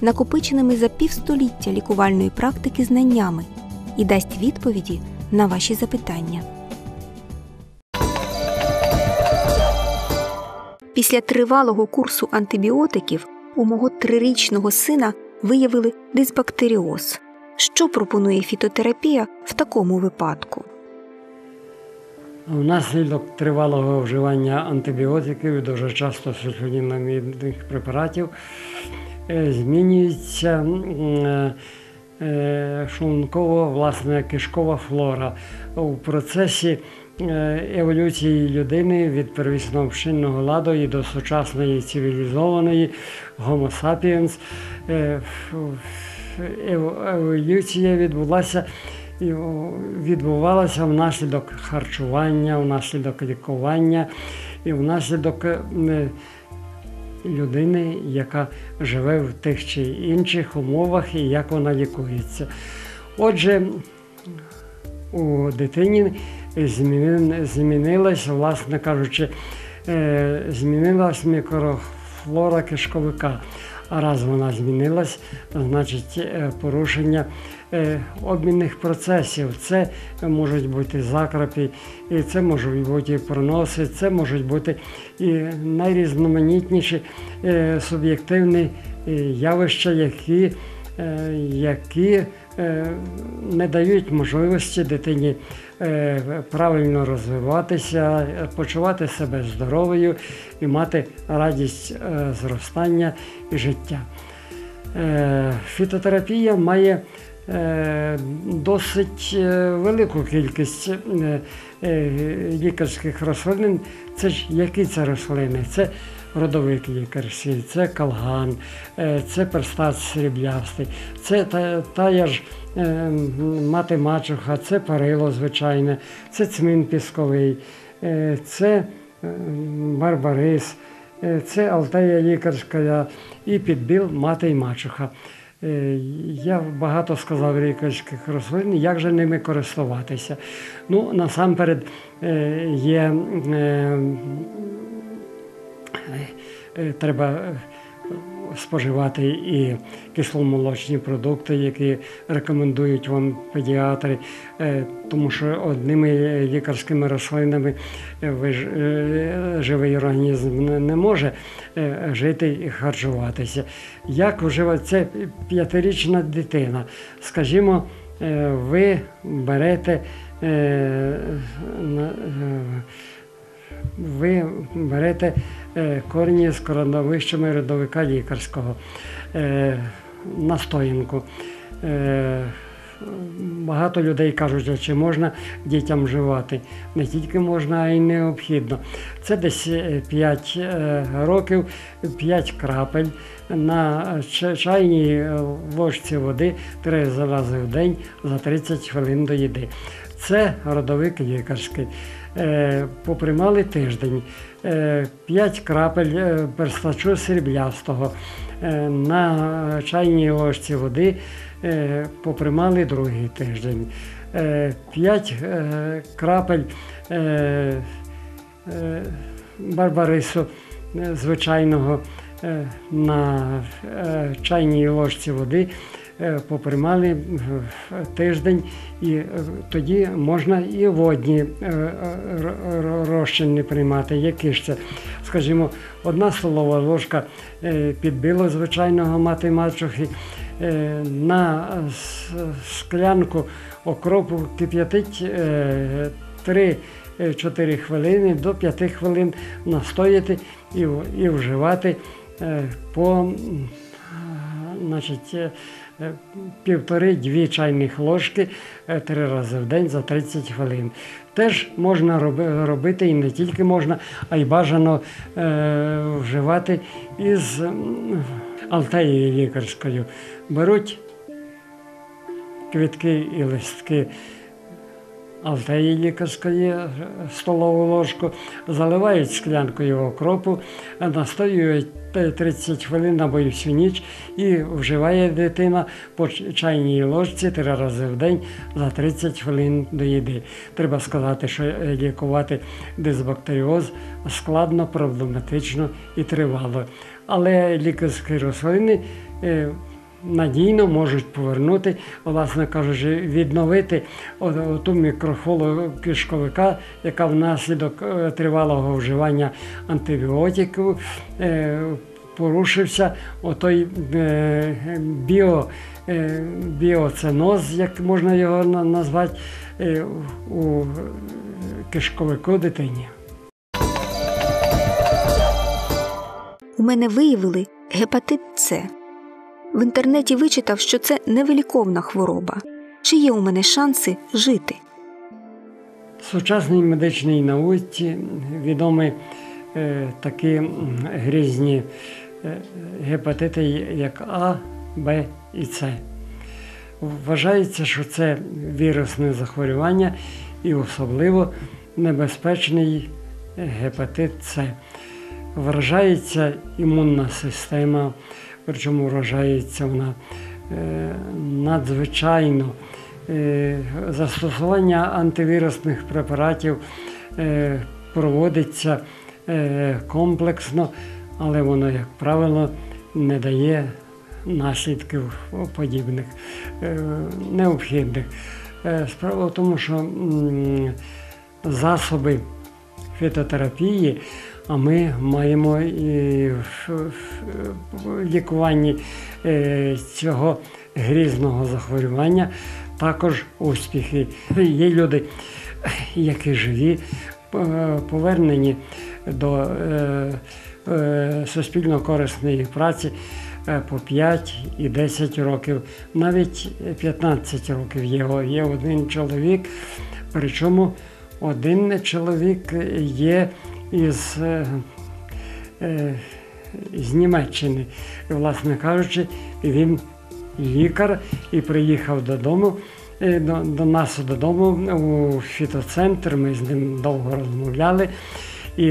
накопиченими за півстоліття лікувальної практики знаннями і дасть відповіді на ваші запитання. Після тривалого курсу антибіотиків у мого трирічного сина виявили дисбактеріоз. Що пропонує фітотерапія в такому випадку? Внаслідок тривалого вживання антибіотиків і дуже часто сульфонінамідних препаратів змінюється м, е, шлунково власне кишкова флора у процесі е, еволюції людини від первісного пшинного ладу і до сучасної цивілізованої Homo sapiens. е, Еволюція відбулася відбувалася внаслідок харчування, внаслідок лікування і внаслідок е, людини, яка живе в тих чи інших умовах і як вона лікується. Отже, у дитині змінилась, власне кажучи, е, змінилась мікрофлора кишковика. А раз вона змінилась, значить е, порушення е, обмінних процесів. Це можуть бути закрапи, і це можуть бути проноси, це можуть бути і найрізноманітніші е, суб'єктивні явища, які, які не дають можливості дитині правильно розвиватися, е, почувати себе здоровою і мати радість е, зростання і життя. Е, Фітотерапія має е, досить е, велику кількість е, е, лікарських рослин. Це ж які це рослини? Це родовик лікарський, це калган, е, це перстат сріблястий, це та, тая ж е, мати мачуха, це парило звичайне, це цмін пісковий, е, це барбарис, це алтея лікарська і підбіл мати й мачуха. Я багато сказав лікарських рослин, як же ними користуватися. Ну, насамперед є треба е, споживати і кисломолочні продукти, які рекомендують вам педіатри, е, тому що одними лікарськими рослинами е, е, живий організм не- може е, жити і харчуватися. Як вживати це п'ятирічна дитина? Скажімо, е, ви берете е, е, ви берете е, корені з коронавищами родовика лікарського, е, настоянку. Е, Багато людей кажуть, чи можна дітям вживати. Не тільки можна, а й необхідно. Це десь 5 років, 5 крапель на чайній ложці води 3 рази в день за 30 хвилин до їди. Це родовик лікарський. Е, Поприймали тиждень. 5 крапель е, перстачу сріблястого е, на чайній ложці води е, поприймали другий тиждень. 5 крапель е, е, барбарису е, звичайного е, на е, чайній ложці води е, поприймали в тиждень, і е, тоді можна і водні е, е, ро- ро- розчини приймати. Які ж це? Скажімо, одна столова ложка е, підбило звичайного мати мачухи, е, на склянку окропу кип'ятить е, 3-4 хвилини до 5 хвилин настояти і, і вживати е, по значить, е, півтори-дві чайних ложки е, три рази в день за 30 хвилин. Теж можна робити і не тільки можна, а й бажано е, вживати із алтеєю лікарською. Беруть квітки і листки алтеї лікарської е, столову ложку, заливають склянкою окропу, настоюють те- 30 хвилин або і всю ніч і вживає дитина по чайній ложці три рази в день за 30 хвилин до їди. Треба сказати, що е, лікувати дисбактеріоз складно, проблематично і тривало. Але лікарські рослини е, надійно можуть повернути, власне кажучи, відновити ту мікрофлору кишковика, яка внаслідок е, тривалого вживання антибіотиків е, порушився отой е, біо, біоценоз, як можна його назвати, у кишковику дитині. У мене виявили гепатит С. В інтернеті вичитав, що це невиліковна хвороба. Чи є у мене шанси жити? В сучасній медичній науці відомі е, такі грізні е, гепатити, як А, Б і С. Вважається, що це вірусне захворювання і особливо небезпечний гепатит С. Вражається імунна система, причому вражається вона е, надзвичайно. Е, Застосування антивірусних препаратів е, проводиться комплексно, але воно, як правило, не дає наслідків подібних необхідних. Справа в тому, що засоби фітотерапії, а ми маємо і в, лікуванні е, цього грізного захворювання також успіхи. Є люди, які живі, е, повернені до е, суспільно корисної праці по 5 і 10 років, навіть 15 років є, є один чоловік, причому один чоловік є із, е, е, з Німеччини. Власне кажучи, він лікар і приїхав додому. е, До, до нас додому у фітоцентр. Ми з ним довго розмовляли, і,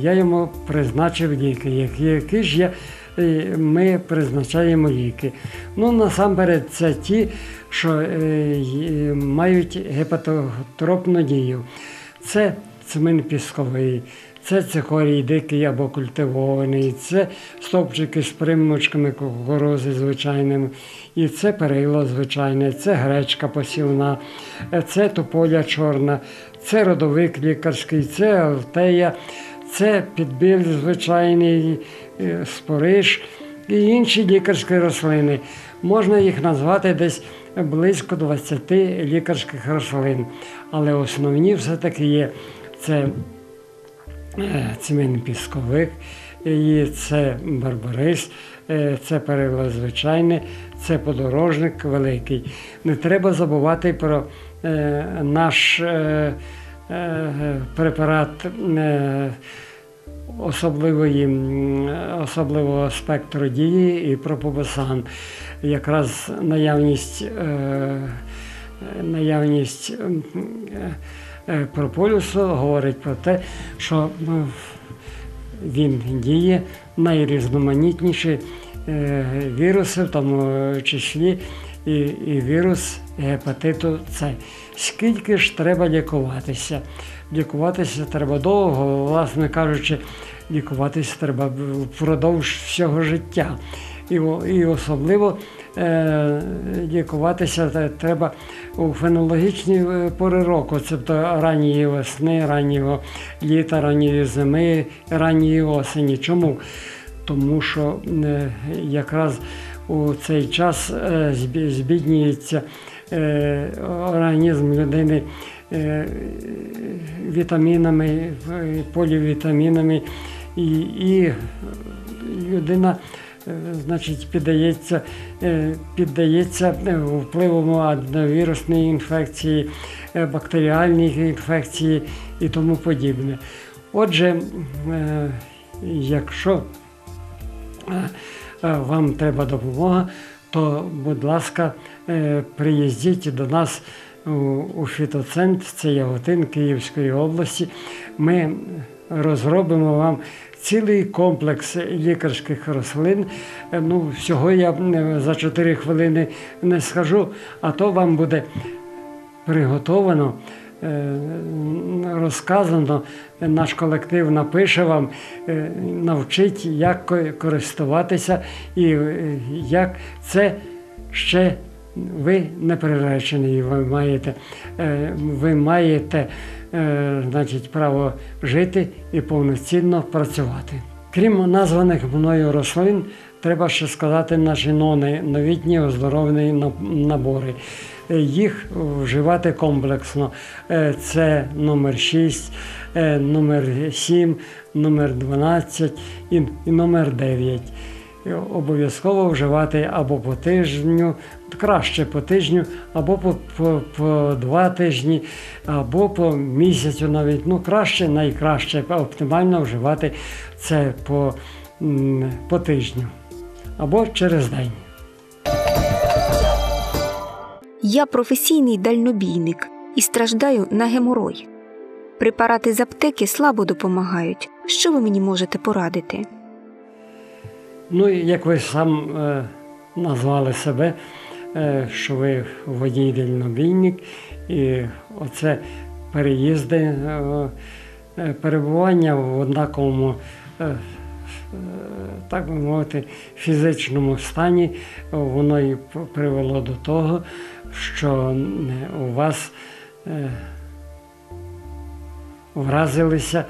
я йому призначив ліки. Які, які ж е, ми призначаємо ліки. Ну, насамперед, це ті, що е, мають гепатотропну дію. Це цемент пісковий, це цикорій дикий або культивований, це стовпчики з примочками кукурузи звичайними, і це перило звичайне, це гречка посівна, це тополя чорна, це родовик лікарський, це алтея, це підбіль звичайний, е, спориш і інші лікарські рослини. Можна їх назвати десь близько 20 лікарських рослин, але основні все-таки є це е, цемень пісковик, і це барбарис, е, це перило звичайне, це подорожник великий. Не треба забувати про е, наш препарат. особливої, особливого спектру дії і пропобасан. Якраз наявність, наявність е, е, говорить про те, що він діє найрізноманітніші е, віруси, в тому числі і, і вірус гепатиту С. Скільки ж треба лікуватися? Лікуватися треба довго, власне кажучи, лікуватися треба впродовж всього життя. І, і особливо е, лікуватися треба у фенологічні е, пори року, тобто ранньої весни, раннього літа, ранньої зими, ранньої осені. Чому? Тому що е, якраз у цей час е, збіднюється е, організм людини е, вітамінами, полівітамінами, і, і людина значить, піддається, е, піддається е, впливу аденовірусної інфекції, е, бактеріальної інфекції і тому подібне. Отже, е, якщо е, е, вам треба допомога, то, будь ласка, е, приїздіть до нас у фітоцентр, це Яготин Київської області. Ми розробимо вам цілий комплекс лікарських рослин. Е, Ну, всього я е, за 4 хвилини не скажу, а то вам буде приготовано, е, розказано. Наш колектив напише вам, навчить, як користуватися і як це ще ви не приречені. Ви маєте, ви маєте значить, право жити і повноцінно працювати. Крім названих мною рослин, треба ще сказати наші нони, новітні оздоровні набори. Е, Їх вживати комплексно. Е, Це номер 6, е, номер 7, номер 12 і, і номер 9. Обов'язково вживати або по тижню, краще по тижню, або по, по, по два тижні, або по місяцю навіть. Ну, краще, найкраще, оптимально вживати це по, по тижню або через день. Я професійний дальнобійник і страждаю на геморой. Препарати з аптеки слабо допомагають. Що ви мені можете порадити? Ну, як ви сам е, назвали себе, е, що ви водій дальнобійник, і оце переїзди, е, перебування в однаковому, так би мовити, фізичному стані, воно і привело до того, що у вас вразилися,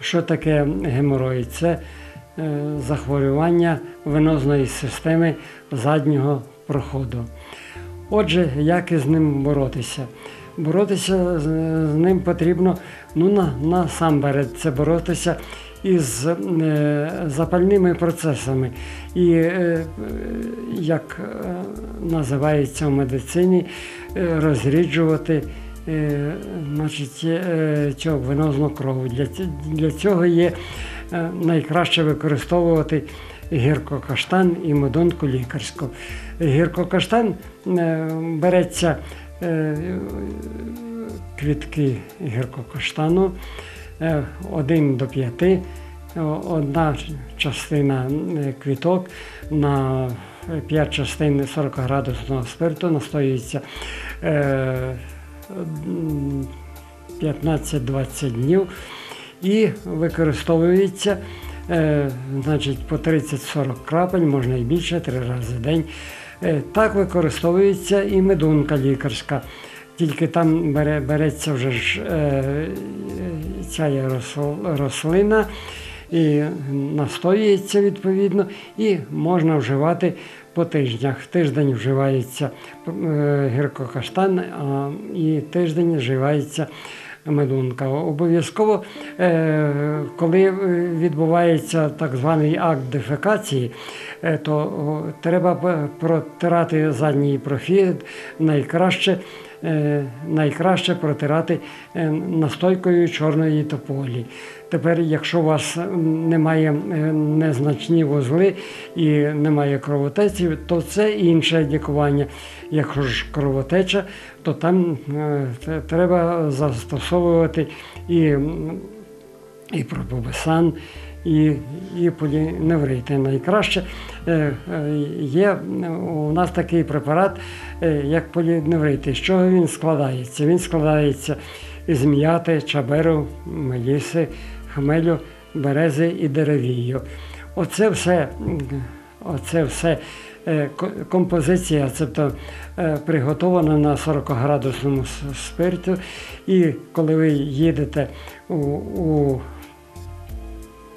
що таке геморой. Це захворювання венозної системи заднього проходу. Отже, як із ним боротися? Боротися з, ним потрібно ну, на, насамперед це боротися із е, запальними процесами. І, е, е, як е, називається в медицині, е, розріджувати е, значить, е, цю венозну кров. Для, цього є е, найкраще використовувати гіркокаштан і медонку лікарську. Гіркокаштан е, береться е, квітки гіркокаштану е, 1 до 5, е, одна частина е, квіток на 5 частин 40 градусного спирту настоюється е, 15-20 днів і використовується е, значить, по 30-40 крапель, можна і більше, три рази в день. Е, Так використовується і медунка лікарська. Тільки там бере, береться вже ж е, ця рослина і настоюється відповідно, і можна вживати по тижнях. Тиждень вживається е, гіркокаштан, а і тиждень вживається медунка. Обов'язково, е, коли відбувається так званий акт дефекації, е, то треба протирати задній профіль найкраще. Е, Найкраще протирати е, настойкою чорної тополі. Тепер, якщо у вас немає е, незначні вузли і немає кровотечі, то це інше лікування. Якщо ж кровотеча, то там треба застосовувати і, і пропобесан, і, і поліневрити. Найкраще е, е, є у нас такий препарат, е, як поліневрити. З чого він складається? Він складається із м'яти, чаберу, меліси, хмелю, берези і деревію. Оце все, оце все композиція, тобто приготована на 40-градусному с- спирту. І коли ви їдете у, у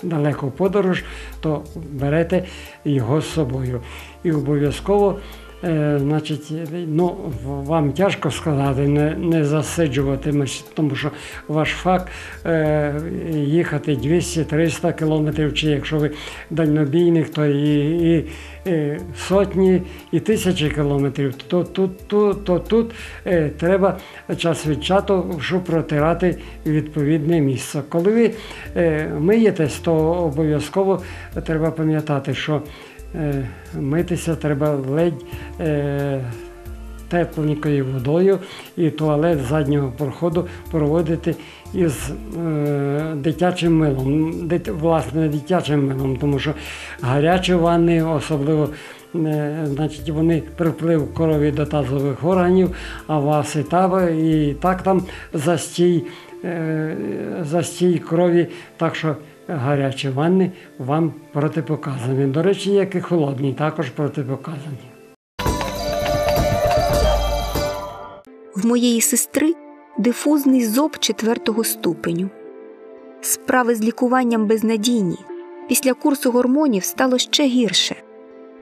далеку подорож, то берете його з собою. І обов'язково, е, значить, ну, вам тяжко сказати, не, не засиджуватимеш, тому що ваш факт е, їхати 200-300 кілометрів, чи якщо ви дальнобійник, то і, і, і сотні і тисячі кілометрів, то тут, то, то тут е, треба час від часу, протирати відповідне місце. Коли ви е, миєтесь, то обов'язково треба пам'ятати, що митися треба ледь е, тепленькою водою і туалет заднього проходу проводити із е, дитячим милом. Власне, дитячим милом, тому що гарячі ванни, особливо е, значить, вони приплив крові до тазових органів, а вас і, та, і так там застій, е, застій крові, так що гарячі ванни вам протипоказані. До речі, як і холодні, також протипоказані. В моєї сестри дифузний зоб четвертого ступеню. Справи з лікуванням безнадійні. Після курсу гормонів стало ще гірше.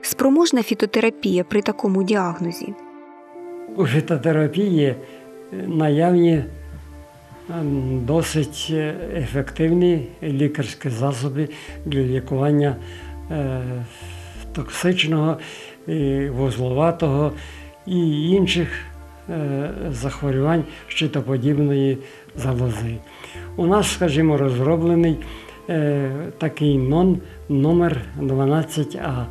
Спроможна фітотерапія при такому діагнозі. У фітотерапії наявні досить е, ефективні лікарські засоби для лікування е, токсичного, вузловатого і інших е, захворювань щитоподібної залози. У нас, скажімо, розроблений е, такий нон номер 12А.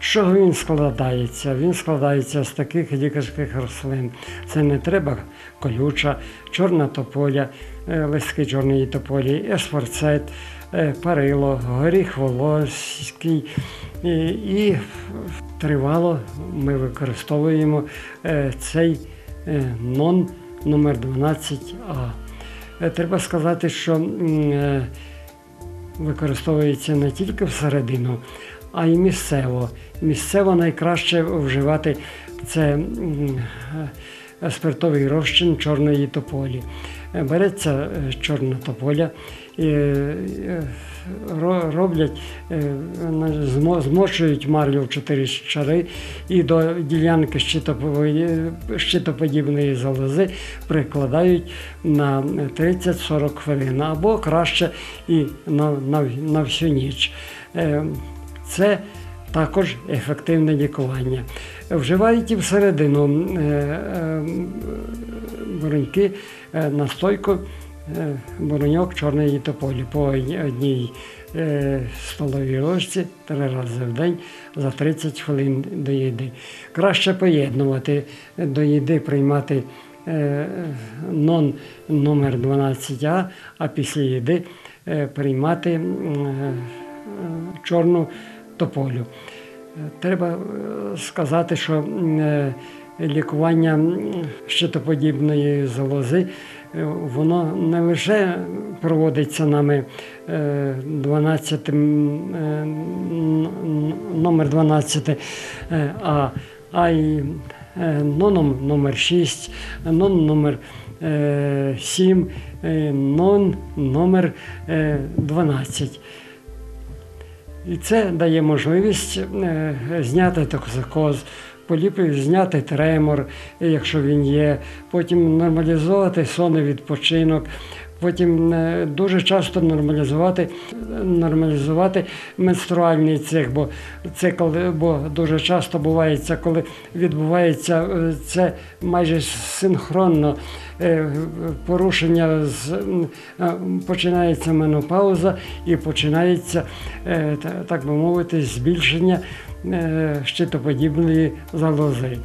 Чого він складається? Він складається з таких лікарських рослин. Це не треба колюча, чорна тополя, е, листки чорної тополі, есфорцет, е, парило, горіх волоський. І, і тривало ми використовуємо е, цей е, нон номер 12А. Е, Треба сказати, що е, використовується не тільки всередину, а й місцево. Місцево найкраще вживати це е, спиртовий розчин чорної тополі. Е, Береться е, чорна тополя, роблять, змочують марлю в чотири чари і до ділянки щитоподібної залози прикладають на 30-40 хвилин, або краще і на, на, на всю ніч. Е, Це також ефективне лікування. Вживають і всередину е, е, бороньки е, настойку е, бороньок чорної тополі по одній- е, столовій ложці три рази в день за 30 хвилин до їди. Краще поєднувати е, до їди приймати е, нон номер 12А, а після їди е, приймати е, чорну тополю. Треба е, сказати, що е, лікування щитоподібної залози е, воно не лише проводиться нами е, 12, м, е, н- н- номер 12, е, а, а й ноном номер 6, нон номер е, 7, е, нон номер е, 12. І це дає можливість е, зняти токсикоз, поліпив, зняти тремор, якщо він є, потім нормалізувати сон і відпочинок. Потім е, дуже часто нормалізувати, нормалізувати менструальний цикл, бо цикл, бо дуже часто бувається, коли відбувається е, це майже синхронно е, порушення з починається менопауза і починається, так би мовити, збільшення щитоподібної залози.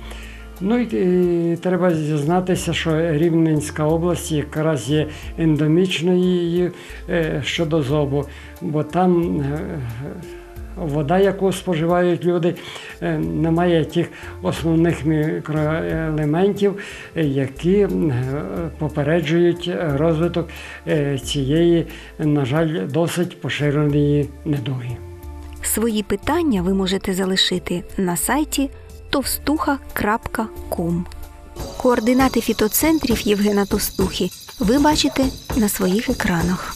Ну і, і треба зізнатися, що Рівненська область якраз є ендемічною е, щодо зобу, бо там е, вода, яку споживають люди, е, не тих основних мікроелементів, е, які е, попереджують розвиток е, цієї, на жаль, досить поширеної недуги. Свої питання ви можете залишити на сайті товстуха.ком. Координати фітоцентрів Євгена Товстухи ви бачите на своїх екранах.